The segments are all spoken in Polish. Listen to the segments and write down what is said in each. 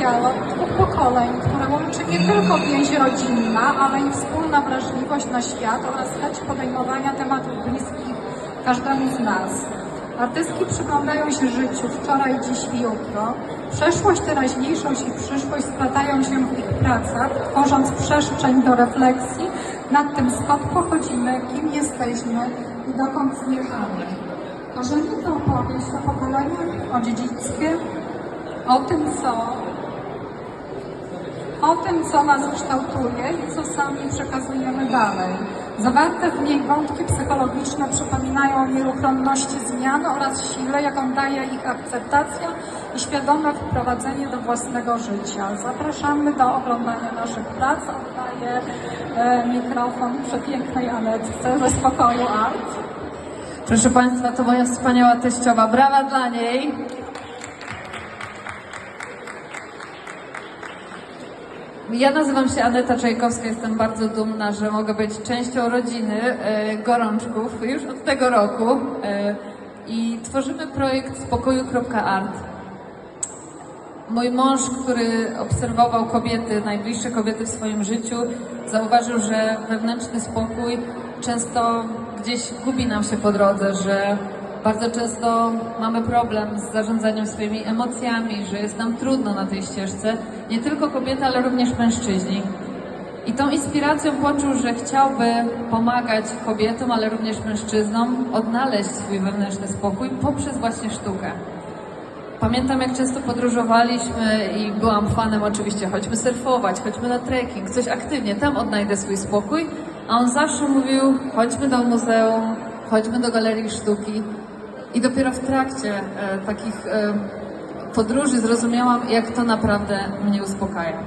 dialog dwóch pokoleń, które łączy nie tylko więź rodzinna, ale i wspólna wrażliwość na świat oraz chęć podejmowania tematów bliskich każdemu z nas. Artystki przyglądają się życiu wczoraj, dziś i jutro. Przeszłość, teraźniejszość i przyszłość splatają się w ich pracach, tworząc przestrzeń do refleksji nad tym, skąd pochodzimy, kim jesteśmy i dokąd zmierzamy. Korzenie to opowieść o pokoleniach, o dziedzictwie, o tym, co o tym, co nas kształtuje i co sami przekazujemy dalej. Zawarte w niej wątki psychologiczne przypominają o nieuchronności zmian oraz sile, jaką daje ich akceptacja i świadome wprowadzenie do własnego życia. Zapraszamy do oglądania naszych prac. Oddaję e, mikrofon przepięknej Anetce ze Spokoju Art. Proszę Państwa, to moja wspaniała teściowa. Brawa dla niej. Ja nazywam się Aneta Czajkowska, jestem bardzo dumna, że mogę być częścią rodziny e, Gorączków już od tego roku e, i tworzymy projekt spokoju.art. Mój mąż, który obserwował kobiety, najbliższe kobiety w swoim życiu, zauważył, że wewnętrzny spokój często gdzieś gubi nam się po drodze, że bardzo często mamy problem z zarządzaniem swoimi emocjami, że jest nam trudno na tej ścieżce. Nie tylko kobiety, ale również mężczyźni. I tą inspiracją poczuł, że chciałby pomagać kobietom, ale również mężczyznom odnaleźć swój wewnętrzny spokój poprzez właśnie sztukę. Pamiętam, jak często podróżowaliśmy i byłam fanem oczywiście, chodźmy surfować, chodźmy na trekking, coś aktywnie, tam odnajdę swój spokój. A on zawsze mówił, chodźmy do muzeum, chodźmy do galerii sztuki. I dopiero w trakcie e, takich e, podróży zrozumiałam, jak to naprawdę mnie uspokaja.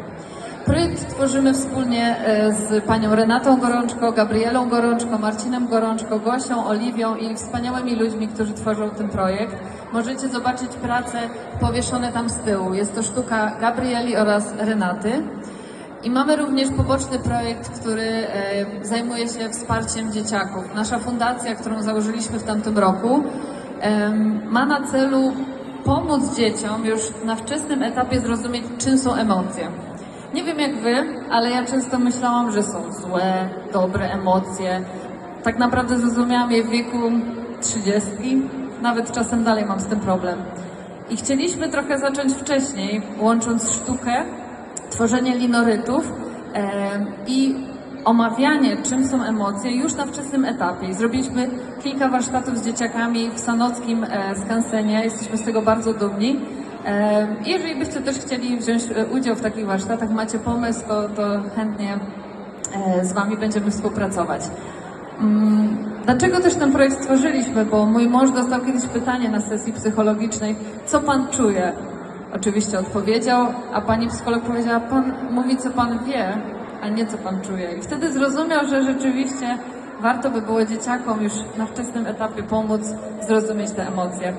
Projekt tworzymy wspólnie e, z panią Renatą Gorączko, Gabrielą Gorączko, Marcinem Gorączko, Gosią, Oliwią i wspaniałymi ludźmi, którzy tworzą ten projekt. Możecie zobaczyć prace powieszone tam z tyłu. Jest to sztuka Gabrieli oraz Renaty. I mamy również poboczny projekt, który zajmuje się wsparciem dzieciaków. Nasza fundacja, którą założyliśmy w tamtym roku, ma na celu pomóc dzieciom już na wczesnym etapie zrozumieć, czym są emocje. Nie wiem jak wy, ale ja często myślałam, że są złe, dobre emocje. Tak naprawdę zrozumiałam je w wieku 30, nawet czasem dalej mam z tym problem. I chcieliśmy trochę zacząć wcześniej, łącząc sztukę, tworzenie linorytów e, i omawianie, czym są emocje już na wczesnym etapie. Zrobiliśmy kilka warsztatów z dzieciakami w Sanockim e, skansenie. Jesteśmy z tego bardzo dumni. E, jeżeli byście też chcieli wziąć e, udział w takich warsztatach, macie pomysł, to, to chętnie z Wami będziemy współpracować. Mm, Dlaczego też ten projekt stworzyliśmy? Bo mój mąż dostał kiedyś pytanie na sesji psychologicznej, co Pan czuje? Oczywiście odpowiedział, a pani psycholog powiedziała, Pan mówi, co Pan wie, a nie co Pan czuje. I wtedy zrozumiał, że rzeczywiście warto by było dzieciakom już na wczesnym etapie pomóc zrozumieć te emocje.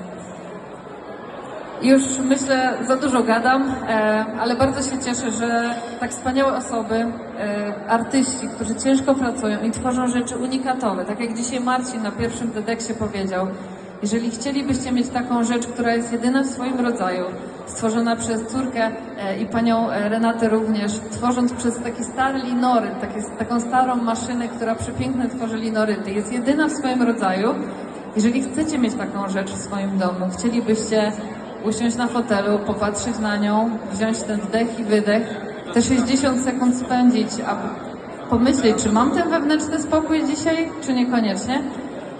Już myślę, za dużo gadam, e, ale bardzo się cieszę, że tak wspaniałe osoby, e, artyści, którzy ciężko pracują i tworzą rzeczy unikatowe, tak jak dzisiaj Marcin na pierwszym TEDxie powiedział, jeżeli chcielibyście mieć taką rzecz, która jest jedyna w swoim rodzaju, stworzona przez córkę e, i panią e, Renatę również, tworząc przez taki stary linoryt, taką starą maszynę, która przepięknie tworzy linoryty, jest jedyna w swoim rodzaju, jeżeli chcecie mieć taką rzecz w swoim domu, chcielibyście usiąść na fotelu, popatrzeć na nią, wziąć ten wdech i wydech, te 60 sekund spędzić, a pomyśleć, czy mam ten wewnętrzny spokój dzisiaj, czy niekoniecznie,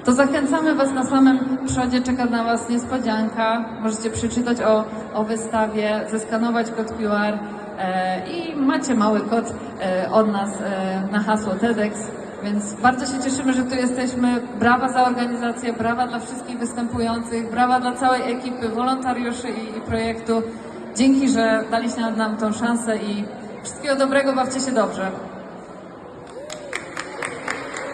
to zachęcamy Was na samym przodzie, czeka na Was niespodzianka. Możecie przeczytać o, o wystawie, zeskanować kod QR e, i macie mały kod e, od nas e, na hasło TEDx. Więc bardzo się cieszymy, że tu jesteśmy. Brawa za organizację, brawa dla wszystkich występujących, brawa dla całej ekipy, wolontariuszy i, i projektu. Dzięki, że daliście nam tą szansę i wszystkiego dobrego, bawcie się dobrze.